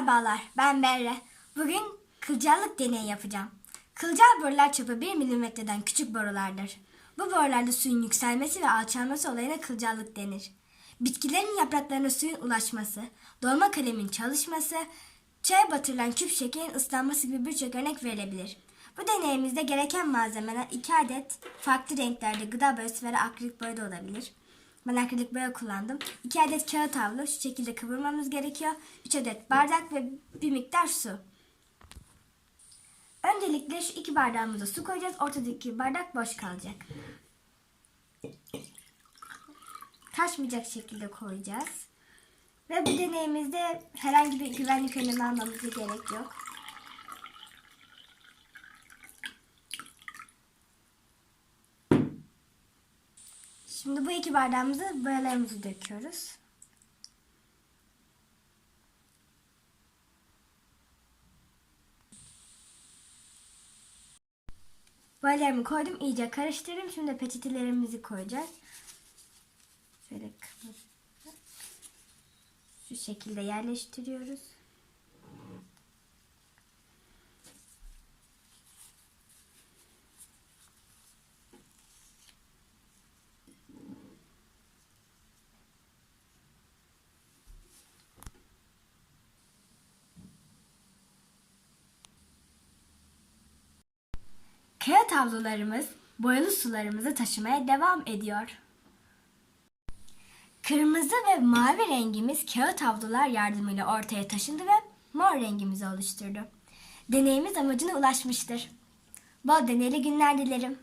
Merhabalar, ben Berre. Bugün kılcallık deneyi yapacağım. Kılcal borular çapı 1 milimetreden küçük borulardır. Bu borularda suyun yükselmesi ve alçalması olayına kılcallık denir. Bitkilerin yapraklarına suyun ulaşması, dolma kalemin çalışması, çaya batırılan küp şekerin ıslanması gibi birçok örnek verilebilir. Bu deneyimizde gereken malzemeler 2 adet farklı renklerde gıda boyası veya akrilik boya olabilir. Ben akrilik boya kullandım. 2 adet kağıt havlu şu şekilde kıvırmamız gerekiyor. 3 adet bardak ve bir miktar su. Öncelikle şu iki bardağımıza su koyacağız. Ortadaki bardak boş kalacak. Taşmayacak şekilde koyacağız. Ve bu deneyimizde herhangi bir güvenlik önlemi almamıza gerek yok. Şimdi bu iki bardağımızı boyalarımızı döküyoruz. Boyalarımı koydum. iyice karıştırdım. Şimdi peçetelerimizi koyacağız. Şöyle. Şu şekilde yerleştiriyoruz. Kağıt havlularımız boyalı sularımızı taşımaya devam ediyor. Kırmızı ve mavi rengimiz kağıt havlular yardımıyla ortaya taşındı ve mor rengimizi oluşturdu. Deneyimiz amacına ulaşmıştır. Bol deneyli günler dilerim.